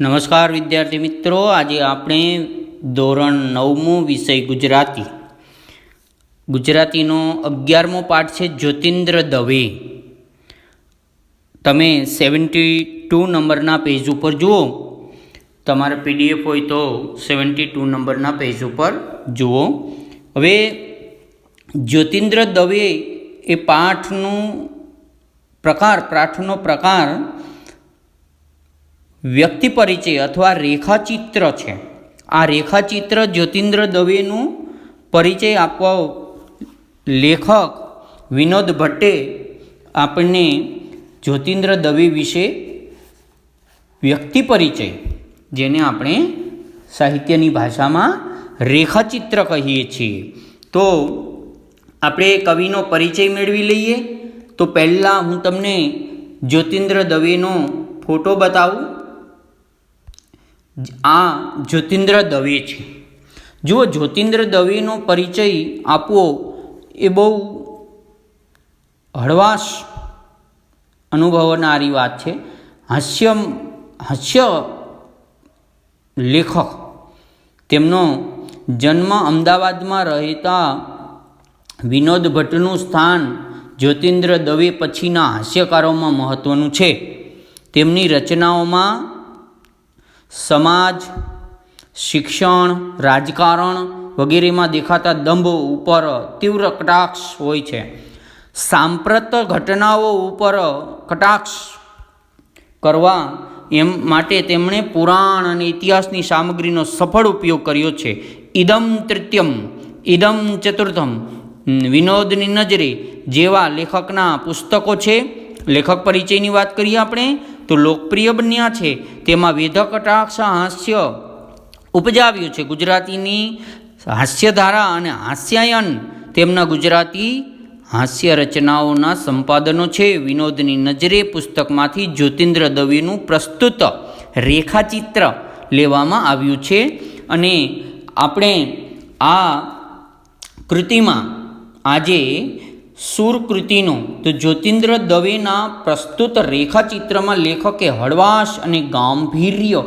નમસ્કાર વિદ્યાર્થી મિત્રો, આજે આપણે ધોરણ નવમું વિષય ગુજરાતી. ગુજરાતીનો અગિયારમો પાઠ છે જ્યોતિન્દ્ર દવે. તમે સેવન્ટી ટુ નંબરના પેજ ઉપર જુઓ. તમારે પીડીએફ હોય તો સેવન્ટી ટુ નંબરના પેજ ઉપર જુઓ. હવે જ્યોતિન્દ્ર દવે એ પાઠનું પ્રકાર પાઠનો પ્રકાર વ્યક્તિ પરિચય અથવા રેખાચિત્ર છે. આ રેખાચિત્ર જ્યોતિન્દ્ર દવેનું પરિચય આપવા લેખક વિનોદ ભટ્ટે આપણને જ્યોતિન્દ્ર દવે વિશે વ્યક્તિ પરિચય જેને આપણે સાહિત્યની ભાષામાં રેખાચિત્ર કહીએ છીએ. તો આપણે કવિનો પરિચય મેળવી લઈએ. તો પહેલાં હું તમને જ્યોતિન્દ્ર દવેનો ફોટો બતાવું. આ જ્યોતિન્દ્ર દવે છે. જુઓ જ્યોતિન્દ્ર દવેનો પરિચય આપવો એ બહુ હળવાશ અનુભવનારી વાત છે. હાસ્ય હાસ્ય લેખક તેમનો જન્મ અમદાવાદમાં રહેતા વિનોદ ભટ્ટનું સ્થાન જ્યોતિન્દ્ર દવે પછીના હાસ્યકારોમાં મહત્ત્વનું છે. તેમની રચનાઓમાં સમાજ, શિક્ષણ, રાજકારણ વગેરેમાં દેખાતા દંભો ઉપર તીવ્ર કટાક્ષ હોય છે. સાંપ્રત ઘટનાઓ ઉપર કટાક્ષ કરવા એમ માટે તેમણે પુરાણ અને ઇતિહાસની સામગ્રીનો સફળ ઉપયોગ કર્યો છે. ઇદમ તૃતીયમ ઇદમ ચતુર્થમ વિનોદની નજરે જેવા લેખકના પુસ્તકો છે. લેખક પરિચયની વાત કરીએ આપણે તો લોકપ્રિય બન્યા છે. તેમાં વેધક કટાક્ષ હાસ્ય ઉપજાવ્યું છે. ગુજરાતીની હાસ્યધારા અને હાસ્યાયન તેમના ગુજરાતી હાસ્ય રચનાઓના સંપાદનો છે. વિનોદની નજરે પુસ્તકમાંથી જ્યોતિન્દ્ર દવેનું પ્રસ્તુત રેખાચિત્ર લેવામાં આવ્યું છે અને આપણે આ કૃતિમાં આજે સુર તો જ્યોતિન્દ્ર દવેના પ્રસ્તુત રેખાચિત્રમાં લેખકે હળવાશ અને ગાંભીર્ય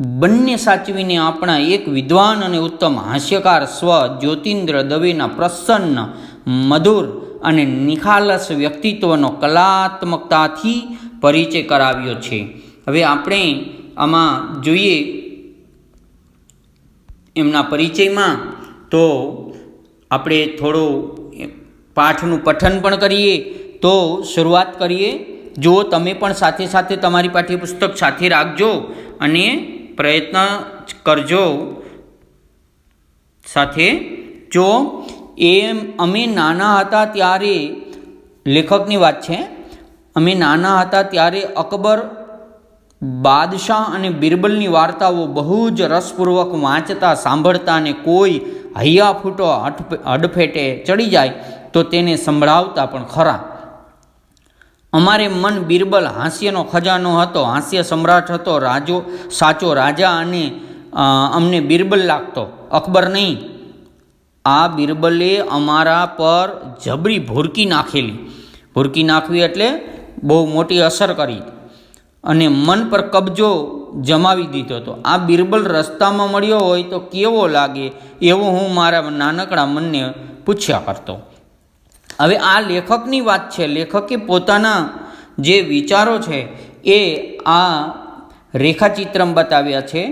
બંને સાચવીને આપણા એક વિદ્વાન અને ઉત્તમ હાસ્યકાર સ્વ જ્યોતિન્દ્ર દવેના પ્રસન્ન, મધુર અને નિખાલસ વ્યક્તિત્વનો કલાત્મકતાથી પરિચય કરાવ્યો છે. હવે આપણે આમાં જોઈએ એમના પરિચયમાં. તો આપણે થોડો પાઠનું પઠન પણ કરીએ, તો શરૂઆત કરીએ. જો તમે પણ સાથે સાથે તમારી પાઠ્યપુસ્તક સાથે રાખજો અને પ્રયત્ન કરજો. સાથે, જો એમ અમે નાના હતા ત્યારે, લેખકની વાત છે, અમે નાના હતા ત્યારે અકબર બાદશાહ અને બિરબલની વાર્તાઓ બહુ જ રસપૂર્વક વાંચતા, સાંભળતા અને કોઈ હૈયા ફૂટો હડફેટે ચડી જાય તો તેને સંભળાવતા પણ ખરા. અમારે મન બિરબલ હાસ્યનો ખજાનો હતો, હાસ્ય સમ્રાટ હતો, રાજો, સાચો રાજા અને અમને બિરબલ લાગતો. અકબર નહીં. આ બિરબલે અમારા પર જબરી ભૂરકી નાખેલી. ભૂરકી નાખવી એટલે બહુ મોટી અસર કરી અને મન પર કબજો જમાવી દીધો હતો. આ બિરબલ રસ્તામાં મળ્યો હોય તો કેવો લાગે? એવું હું મારા નાનકડા મનને પૂછ્યા કરતો. હવે આ લેખકની વાત છે. લેખકે પોતાના જે વિચારો છે એ આ રેખાચિત્રમ બતાવ્યા છે.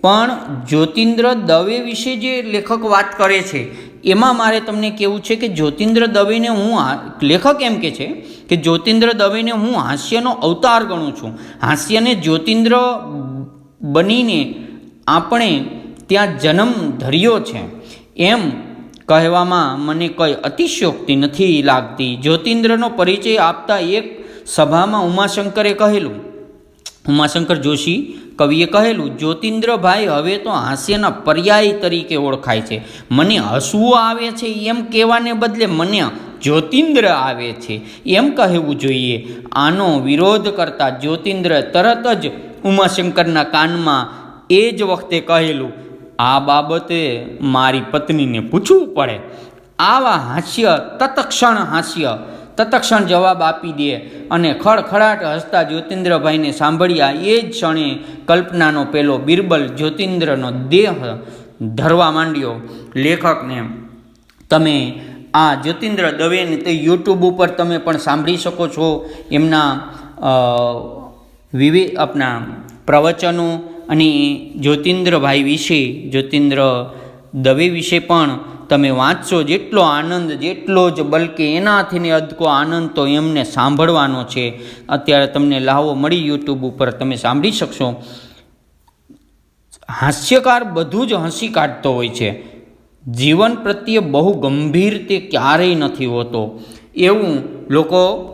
પણ જ્યોતિન્દ્ર દવે વિશે જે લેખક વાત કરે છે, એમાં મારે તમને કહેવું છે કે જ્યોતિન્દ્ર દવેને હું લેખક એમ કે છે કે જ્યોતિન્દ્ર દવેને હું હાસ્યનો અવતાર ગણું છું. હાસ્યને જ્યોતિન્દ્ર બનીને આપણે ત્યાં જન્મ ધર્યો છે. એમ કહેવામાં મને કંઈ અતિશયોક્તિ નથી લાગતી. જ્યોતિન્દ્રનો પરિચય આપતા એક સભામાં ઉમાશંકરે કહેલું. ઉમાશંકર જોશી કવિએ કહેલું જ્યોતિન્દ્રભાઈ હવે તો હાસ્યના પર્યાય તરીકે ઓળખાય છે. મને હસવું આવે છે એમ કહેવાને બદલે મને જ્યોતિન્દ્ર આવે છે એમ કહેવું જોઈએ. આનો વિરોધ કરતા જ્યોતિન્દ્ર તરત જ ઉમાશંકરના કાનમાં એ જ વખતે કહેલું આ બાબતે મારી પત્નીને પૂછવું પડે. આવા હાસ્ય, તત્ક્ષણ હાસ્ય, તત્ક્ષણ જવાબ આપી દે અને ખડખડાટ હસતા જ્યોતિન્દ્રભાઈને સાંભળ્યા એ જ ક્ષણે કલ્પનાનો પેલો બિરબલ જ્યોતિન્દ્રનો દેહ ધરવા માંડ્યો. લેખકને, તમે આ જ્યોતિન્દ્ર દવેને તે યુટ્યુબ ઉપર તમે પણ સાંભળી શકો છો. એમના વિવિધ વિવે, આપના પ્રવચનો અને જ્યોતિન્દ્રભાઈ વિશે, જ્યોતિન્દ્ર દવે વિશે પણ તમે વાંચશો, જેટલો આનંદ, જેટલો જ બલકે એનાથીને અદકો આનંદ તો એમને સાંભળવાનો છે. અત્યારે તમને લાવો મળી યુટ્યુબ ઉપર, તમે સાંભળી શકશો. હાસ્યકાર બધું જ હસી કાઢતો હોય છે. જીવન પ્રત્યે બહુ ગંભીર તે ક્યારેય નથી હોતો. એવું લોકો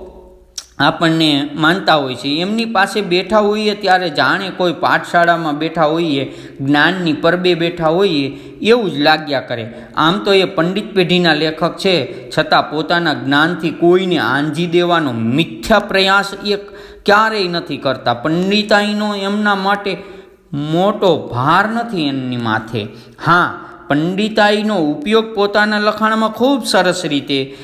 આપણને માનતા હોય છે. એમની પાસે બેઠા હોઈએ ત્યારે જાણે કોઈ પાઠશાળામાં બેઠા હોઈએ, જ્ઞાનની પરબે બેઠા હોઈએ, એવું જ લાગ્યા કરે. આમ તો એ પંડિત પેઢીના લેખક છે, છતાં પોતાના જ્ઞાનથી કોઈને આંજી દેવાનો મિથ્યા પ્રયાસ એ ક્યારેય નથી કરતા. પંડિતાઈનો એમના માટે મોટો ભાર નથી એમની માથે. હા, પંડિતાઈનો ઉપયોગ પોતાના લખાણમાં ખૂબ સરસ રીતે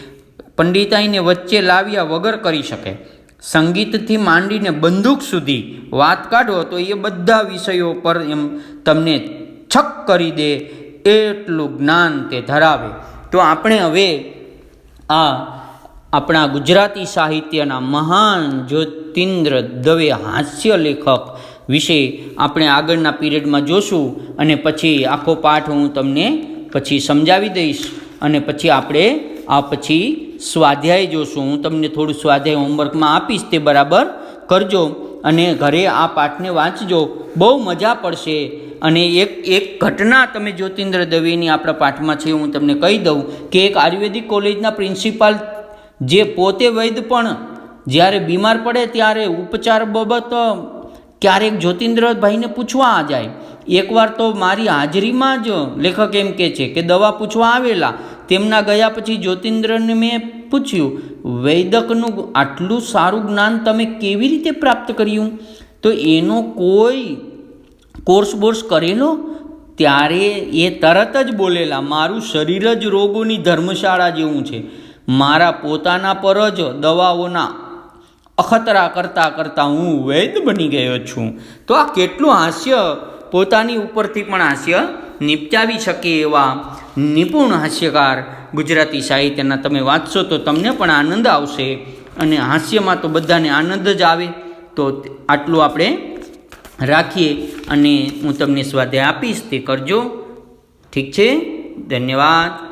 પંડિતાઈને વચ્ચે લાવ્યા વગર કરી શકે. સંગીતથી માંડીને બંદૂક સુધી વાત કાઢો તો એ બધા વિષયો પર એમ તમને છક કરી દે એટલું જ્ઞાન તે ધરાવે. તો આપણે હવે આ આપણા ગુજરાતી સાહિત્યના મહાન જ્યોતિન્દ્ર દવે હાસ્ય લેખક વિશે આપણે આગળના પીરિયડમાં જોશું અને પછી આખો પાઠ હું તમને પછી સમજાવી દઈશ અને પછી આપણે આ પછી સ્વાધ્યાય જોશું. હું તમને થોડું સ્વાધ્યાય હોમવર્કમાં આપીશ તે બરાબર? કરજો અને ઘરે આ પાઠને વાંચજો. બહુ મજા પડશે. અને એક એક ઘટના તમે જ્યોતિન્દ્ર દવેની આપણા પાઠમાં છે, હું તમને કહી દઉં કે એક આયુર્વેદિક કોલેજના પ્રિન્સિપાલ જે પોતે વૈદ પણ જ્યારે બીમાર પડે ત્યારે ઉપચાર બાબત ક્યારેક જ્યોતિન્દ્રભાઈને પૂછવા જાય. એકવાર તો મારી હાજરીમાં જ લેખક એમ કહે છે કે દવા પૂછવા આવેલા. તેમના ગયા પછી જ્યોતિન્દ્રને મેં પૂછ્યું, વૈદકનું આટલું સારું જ્ઞાન તમે કેવી રીતે પ્રાપ્ત કર્યું? તો એનો કોઈ કોર્સ બોર્સ કરેલો? ત્યારે એ તરત જ બોલેલા, મારું શરીર જ રોગોની ધર્મશાળા જેવું છે. મારા પોતાના પર જ દવાઓના અખતરા કરતાં કરતાં હું વૈદ બની ગયો છું. તો આ કેટલું હાસ્ય પોતાની ઉપરથી પણ હાસ્ય નિપજાવી શકે એવા નિપુણ હાસ્યકાર ગુજરાતી સાહિત્યના તમે વાંચશો તો તમને પણ આનંદ આવશે અને હાસ્યમાં તો બધાને આનંદ જ આવે. તો આટલું આપણે રાખીએ અને હું તમને સ્વાધ્યાય આપીશ. તે કરજો. ઠીક છે? ધન્યવાદ.